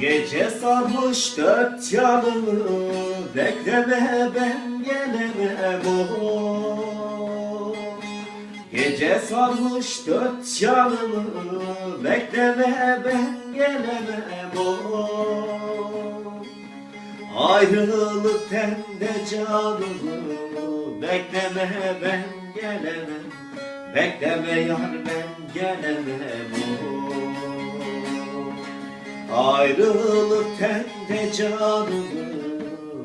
Gece sarmış dört yanımı Bekleme ben gelemem o Gece sarmış dört yanımı Bekleme ben gelemem o Ayrılık tende canımı Bekleme ben gelemem Bekleme yar ben gelemem o Ayrılık tende canımı.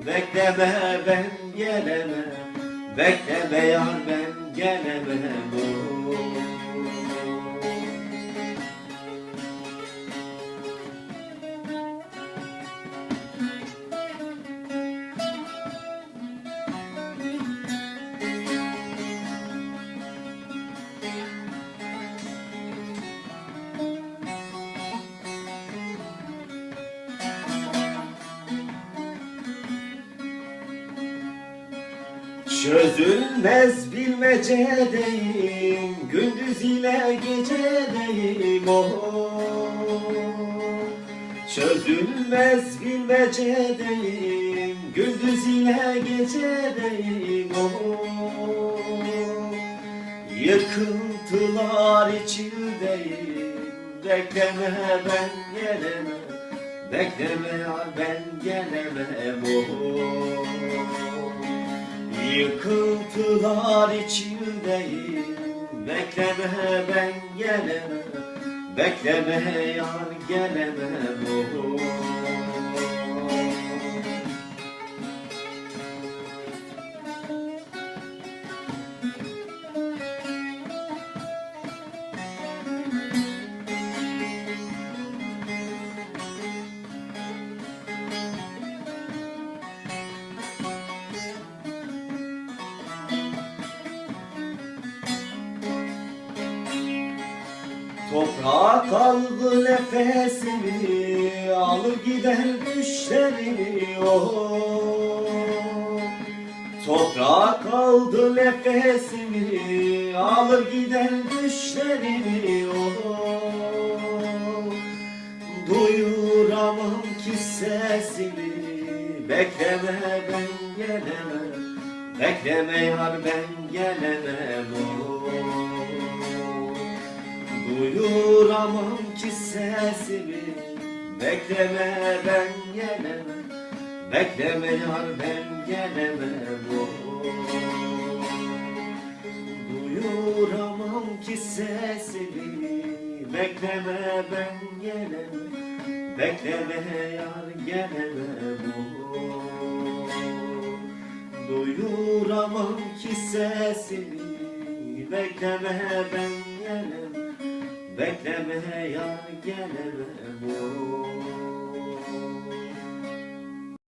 Bekleme ben gelemem. Bekleme yar ben gelemem. O Çözülmez bilmecedeyim Gündüz ile gecedeyim oh. Çözülmez bilmecedeyim Gündüz ile gecedeyim oh. Yıkıntılar içindeyim Bekleme ben gelemem Bekleme ben gelemem oh. Yıkıntılar içindeyim Bekleme ben gelemem Bekleme yar gelemem oh. Toprağa kaldı nefesimi Alır gider düşlerimi oh. Toprağa kaldı nefesimi Alır gider düşlerimi oh. Duyuramam ki sesimi Bekleme ben gelemem Bekleme yar ben gelemem oh. Duyuramam ki sesimi. Bekleme ben gelemem. Bekleme yar ben gelemem. Duyuramam ki sesimi. Bekleme ben gelemem. Bekleme yar gelemem. Oh. Duyuramam ki sesimi. Bekleme ben gelemem Bekleme yar gelemem oh.